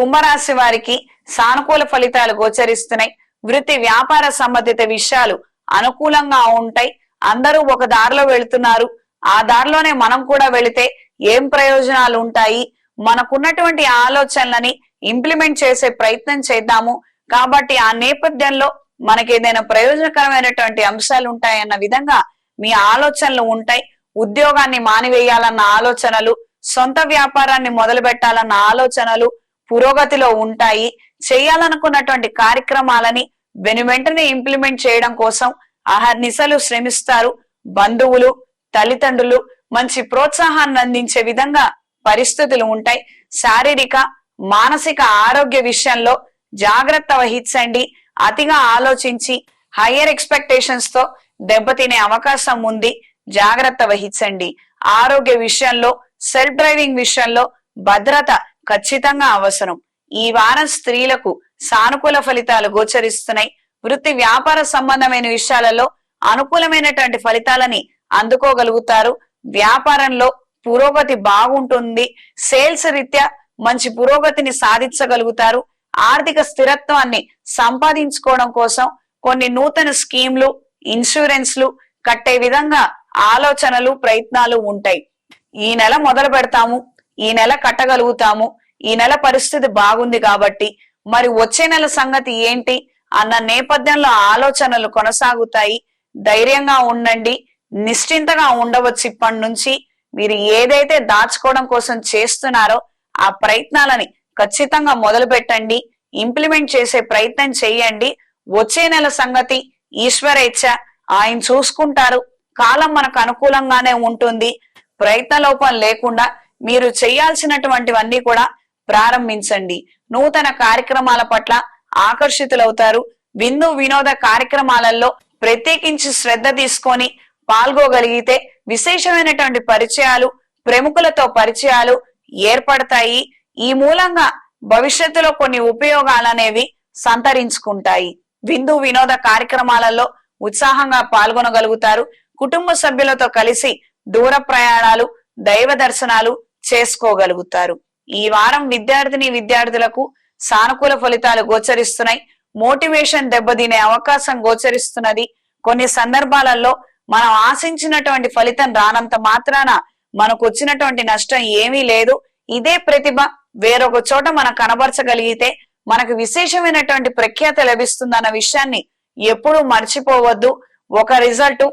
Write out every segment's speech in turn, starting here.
కుంభరాశి వారికి సానుకూల ఫలితాలు గోచరిస్తున్నాయి. వృత్తి వ్యాపార సంబంధిత విషయాలు అనుకూలంగా ఉంటాయి. అందరూ ఒక దారిలో వెళుతున్నారు. ఆ దారిలోనే మనం కూడా వెళితే ఏం ప్రయోజనాలు ఉంటాయి? మనకున్నటువంటి ఆలోచనలని ఇంప్లిమెంట్ చేసే ప్రయత్నం చేద్దాము. కాబట్టి ఆ నేపథ్యంలో మనకి ఏదైనా ప్రయోజనకరమైనటువంటి అంశాలు ఉంటాయన్న విధంగా మీ ఆలోచనలు ఉంటాయి. ఉద్యోగాన్ని మానివేయాలన్న ఆలోచనలు సొంత వ్యాపారాన్ని మొదలు పెట్టాలన్న ఆలోచనలు పురోగతిలో ఉంటాయి. చేయాలనుకున్నటువంటి కార్యక్రమాలని వెను వెంటనే ఇంప్లిమెంట్ చేయడం కోసం అహర్నిశలు శ్రమిస్తారు. బంధువులు తల్లిదండ్రులు మంచి ప్రోత్సాహాన్ని అందించే విధంగా పరిస్థితులు ఉంటాయి. శారీరక మానసిక ఆరోగ్య విషయంలో జాగ్రత్త వహించండి. అతిగా ఆలోచించి హయ్యర్ ఎక్స్పెక్టేషన్స్తో దెబ్బతినే అవకాశం ఉంది. జాగ్రత్త వహించండి. ఆరోగ్య విషయంలో సెల్ఫ్ డ్రైవింగ్ విషయంలో భద్రత ఖచ్చితంగా అవసరం. ఈ వారం స్త్రీలకు సానుకూల ఫలితాలు గోచరిస్తున్నాయి. వృత్తి వ్యాపార సంబంధమైన విషయాలలో అనుకూలమైనటువంటి ఫలితాలని అందుకోగలుగుతారు. వ్యాపారంలో పురోగతి బాగుంటుంది. సేల్స్ రీత్యా మంచి పురోగతిని సాధించగలుగుతారు. ఆర్థిక స్థిరత్వాన్ని సంపాదించుకోవడం కోసం కొన్ని నూతన స్కీమ్లు ఇన్సూరెన్స్లు కట్టే విధంగా ఆలోచనలు ప్రయత్నాలు ఉంటాయి. ఈ నెల మొదలు పెడతాము. ఈ నెల కట్టగలుగుతాము. ఈ నెల పరిస్థితి బాగుంది కాబట్టి మరి వచ్చే నెల సంగతి ఏంటి అన్న నేపథ్యంలో ఆలోచనలు కొనసాగుతాయి. ధైర్యంగా ఉండండి. నిశ్చింతగా ఉండవచ్చు ఇప్పటి నుంచి. మీరు ఏదైతే దాచుకోవడం కోసం చేస్తున్నారో ఆ ప్రయత్నాలని ఖచ్చితంగా మొదలు పెట్టండి ఇంప్లిమెంట్ చేసే ప్రయత్నం చేయండి. వచ్చే నెల సంగతి ఈశ్వరేచ్ఛ. ఆయన చూసుకుంటారు. కాలం మనకు అనుకూలంగానే ఉంటుంది. ప్రయత్న లోపం లేకుండా మీరు చేయాల్సినటువంటివన్నీ కూడా ప్రారంభించండి. నూతన కార్యక్రమాల పట్ల ఆకర్షితులవుతారు. విందు వినోద కార్యక్రమాలలో ప్రత్యేకించి శ్రద్ధ తీసుకొని పాల్గొగలిగితే విశేషమైనటువంటి పరిచయాలు ప్రముఖులతో పరిచయాలు ఏర్పడతాయి. ఈ మూలంగా భవిష్యత్తులో కొన్ని ఉపయోగాలు అనేవి సంతరించుకుంటాయి. విందు వినోద కార్యక్రమాలలో ఉత్సాహంగా పాల్గొనగలుగుతారు. కుటుంబ సభ్యులతో కలిసి దూర ప్రయాణాలు దైవ దర్శనాలు చేసుకోగలుగుతారు. ఈ వారం విద్యార్థిని విద్యార్థులకు సానుకూల ఫలితాలు గోచరిస్తున్నాయి. మోటివేషన్ దెబ్బతినే అవకాశం గోచరిస్తున్నది. కొన్ని సందర్భాలలో మనం ఆశించినటువంటి ఫలితం రానంత మాత్రాన మనకు వచ్చినటువంటి నష్టం ఏమీ లేదు. ఇదే ప్రతిభ వేరొక చోట మనం కనబరచగలిగితే మనకు విశేషమైనటువంటి ప్రఖ్యాత లభిస్తుందన్న విషయాన్ని ఎప్పుడూ మర్చిపోవద్దు. ఒక రిజల్ట్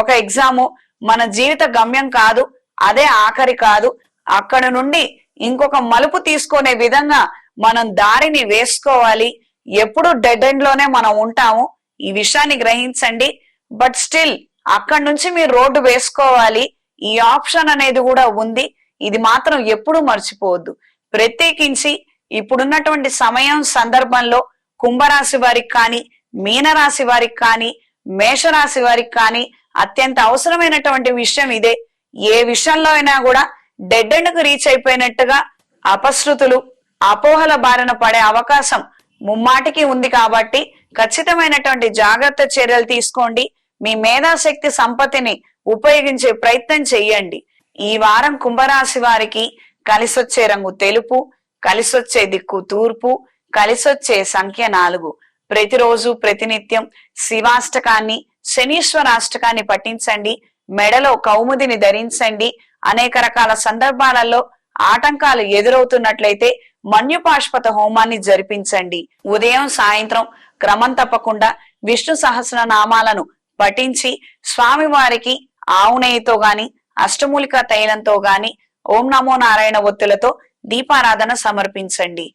ఒక ఎగ్జాము మన జీవిత గమ్యం కాదు. అదే ఆఖరి కాదు. అక్కడ నుండి ఇంకొక మలుపు తీసుకునే విధంగా మనం దారిని వేసుకోవాలి. ఎప్పుడు డెడ్ ఎండ్లోనే మనం ఉంటాము. ఈ విషయాన్ని గ్రహించండి. బట్ స్టిల్ అక్కడి నుంచి మీరు రోడ్డు వేసుకోవాలి. ఈ ఆప్షన్ అనేది కూడా ఉంది. ఇది మాత్రం ఎప్పుడూ మర్చిపోవద్దు. ప్రత్యేకించి ఇప్పుడున్నటువంటి సమయం సందర్భంలో కుంభరాశి వారికి కానీ మీనరాశి వారికి కానీ మేషరాశి వారికి కానీ అత్యంత అవసరమైనటువంటి విషయం ఇదే. ఏ విషయంలో అయినా కూడా డెడ్ ఎండ్కు రీచ్ అయిపోయినట్టుగా అపశృతులు అపోహల బారిన పడే అవకాశం ముమ్మాటికి ఉంది కాబట్టి ఖచ్చితమైనటువంటి జాగ్రత్త చర్యలు తీసుకోండి. మీ మేధాశక్తి సంపత్తిని ఉపయోగించే ప్రయత్నం చెయ్యండి ఈ వారం కుంభరాశి వారికి కలిసొచ్చే రంగు తెలుపు కలిసొచ్చే దిక్కు తూర్పు కలిసొచ్చే సంఖ్య నాలుగు. ప్రతిరోజు ప్రతినిత్యం శివాష్టకాన్ని శనీశ్వరాష్టకాన్ని పఠించండి. మెడలో కౌముదిని ధరించండి. అనేక రకాల సందర్భాలలో ఆటంకాలు ఎదురవుతున్నట్లయితే మన్యుపాష్పత హోమాన్ని జరిపించండి. ఉదయం సాయంత్రం క్రమం తప్పకుండా విష్ణు సహస్ర నామాలను పఠించి స్వామివారికి ఆవు నెయ్యితో గాని అష్టమూలిక తైలంతో గాని ఓం నమో నారాయణ ఒత్తులతో దీపారాధన సమర్పించండి.